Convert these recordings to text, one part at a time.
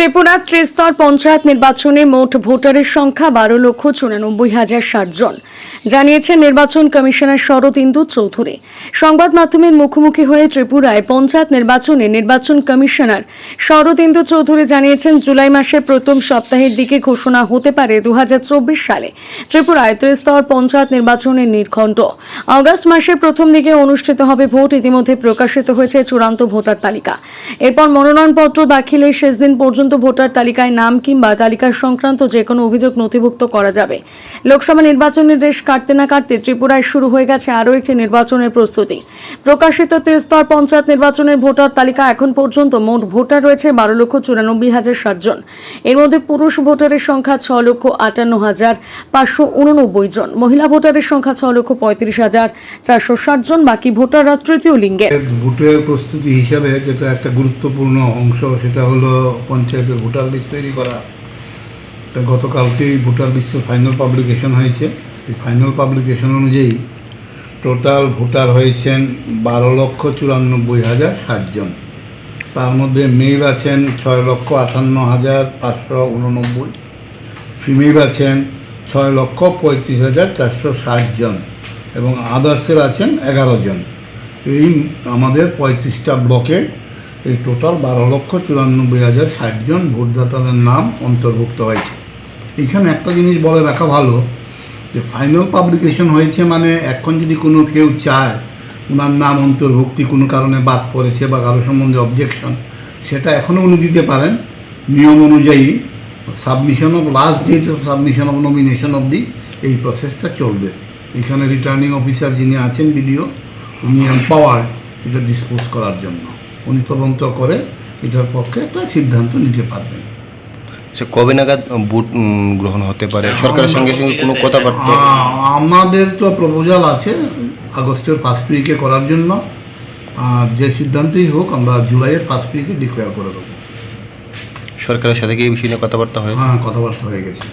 ত্রিপুরা ত্রিস্তর পঞ্চায়েত নির্বাচনে মোট ভোটারের সংখ্যা বারো লক্ষ চুরানব্বই হাজার ষাট জন। জানিয়েছেন নির্বাচন কমিশনার শরৎ ইন্দু চৌধুরী। সংবাদ মাধ্যমের মুখোমুখি হয়ে ত্রিপুরায় পঞ্চায়েত নির্বাচনে নির্বাচন কমিশনার শরৎ ইন্দু চৌধুরী জানিয়েছেন, জুলাই মাসের প্রথম সপ্তাহের দিকে ঘোষণা হতে পারে দু হাজার চব্বিশ সালে। ত্রিপুরায় ত্রিস্তর পঞ্চায়েত নির্বাচনের নির্ঘণ্ট। অগস্ট মাসের প্রথম দিকে অনুষ্ঠিত হবে ভোট, ইতিমধ্যে প্রকাশিত হয়েছে চূড়ান্ত ভোটার তালিকা। এরপর মনোনয়নপত্র দাখিলের শেষ দিন পর্যন্ত ভোটার তালিকায় নাম কিংবা তালিকা সংক্রান্ত যে কোনো অভিযোগ নথিভুক্ত করা যাবে। লোকসভা নির্বাচনের রেশ কাটতে না কাটতে ত্রিপুরায় শুরু হয়ে গেছে আরও একটি নির্বাচনের প্রস্তুতি। প্রকাশিত ত্রিস্তর পঞ্চায়েত নির্বাচনের ভোটার তালিকা এখন পর্যন্ত মোট ভোটার রয়েছে বারো লক্ষ চুরানব্বই হাজার ষাট জন এর মধ্যে পুরুষ ভোটারের সংখ্যা ছ লক্ষ আটান্ন হাজার পাঁচশো উননব্বই জন। মহিলা ভোটারের সংখ্যা ছ লক্ষ পঁয়ত্রিশ হাজার চারশো ষাট জন। বাকি ভোটাররা তৃতীয় লিঙ্গের। ভোটের প্রস্তুতি হিসাবে যেটা একটা গুরুত্বপূর্ণ অংশ, সেটা হলো পঞ্চায়েতের ভোটার লিস্ট তৈরি করা। তা গতকালকেই ভোটার লিস্টের ফাইনাল পাবলিকেশন হয়েছে। এই ফাইনাল পাবলিকেশন অনুযায়ী টোটাল ভোটার হয়েছেন বারো লক্ষ চুরানব্বই হাজার সাতজন তার মধ্যে মেল আছেন ছয় লক্ষ আটান্ন হাজার পাঁচশো উননব্বই। ফিমেল আছেন ছয় লক্ষ পঁয়ত্রিশ হাজার চারশো ষাট জন এবং আদার্সের আছেন এগারো জন। এই আমাদের পঁয়ত্রিশটা ব্লকে এই টোটাল বারো লক্ষ চুরানব্বই হাজার ষাটজন ভোটদাতাদের নাম অন্তর্ভুক্ত হয়েছে। এখানে একটা জিনিস বলে রাখা ভালো, যে ফাইনাল পাবলিকেশন হয়েছে মানে এখন যদি কোনো কেউ চায় ওনার নাম অন্তর্ভুক্তি কোনো কারণে বাদ পড়েছে বা কারও সম্বন্ধে অবজেকশন সেটা এখনও উনি দিতে পারেন। নিয়ম অনুযায়ী submission of last date of submission of nomination অবধি এই প্রসেসটা চলবে। এখানে রিটার্নিং অফিসার যিনি আছেন, বিডিও, উনি এম্পাওয়ার্ড এটা ডিসপোজ করার জন্য। উনি তদন্ত করে এটার পক্ষে একটা সিদ্ধান্ত নিতে পারবেন। আচ্ছা কবে নাগাদ ভোট গ্রহণ হতে পারে? সরকারের সঙ্গে সঙ্গে কোনো কথাবার্তা? আমাদের তো প্রপোজাল আছে আগস্টের পাঁচ উইকে করার জন্য। আর যে সিদ্ধান্তই হোক আমরা জুলাইয়ের পাঁচ উইকে ডিক্লেয়ার করে দেবো। সরকারের সাথে কি এই বিষয় নিয়ে কথাবার্তা হয়? হ্যাঁ কথাবার্তা হয়ে গেছে।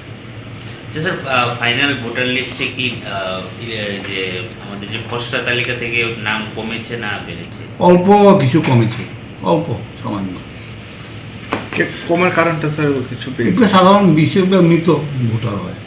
আচ্ছা স্যার ফাইনাল ভোটার লিস্টে কি ইয়ে, যে আমাদের যে খসড়া তালিকা থেকে নাম কমেছে না বেড়েছে? অল্প কিছু কমেছে অল্প সামান্য। কমার কারণটা স্যার কিছু সাধারণ বিশেষ মৃত ভোটার হয়।